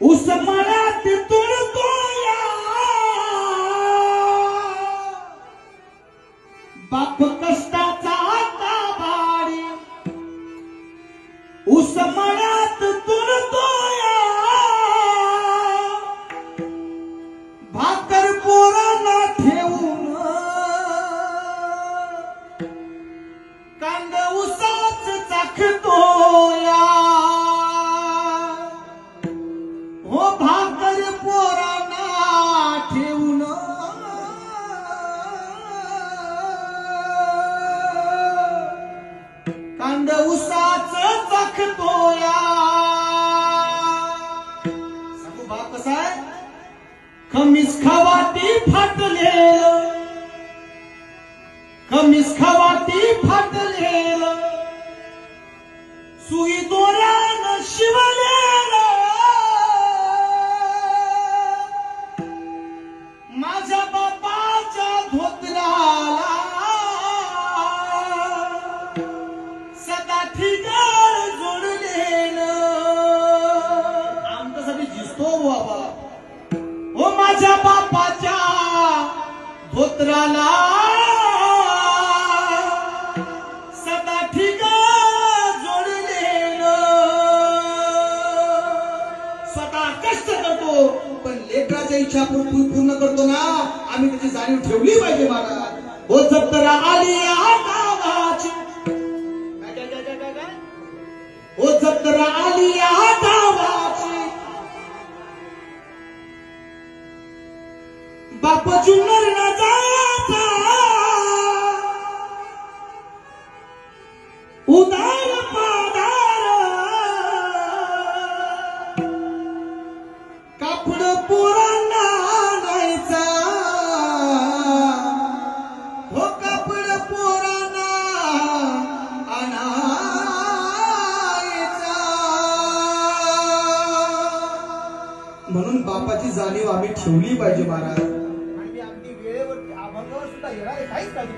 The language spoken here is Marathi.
उसमला तिथून तोया बाप कस उसाच चाखतोया सांगू बाप कसा आहे खमीस खवाटी फाटलेलं. माझ्या बापाच्या धोत्राला सदा ठिकाण जोडलेलं. स्वतः कष्ट करतो पण लेकराच्या इच्छा पूर्ण पूर्ण करतो ना. आम्ही त्याची जाणीव ठेवली पाहिजे महाराज. हो जत्रा आली गावाची. हो जत्रा आली बाप जुन्नर ना जायचा. उदार पादार. कापड पोरांना आणायचा. हो कापड पोरांना आणायचा. म्हणून बापाची जाणीव आम्ही ठेवली पाहिजे महाराज. आणि मी अगदी वेळेवर अभंगावर सुद्धा येणार आहे काहीच काळजी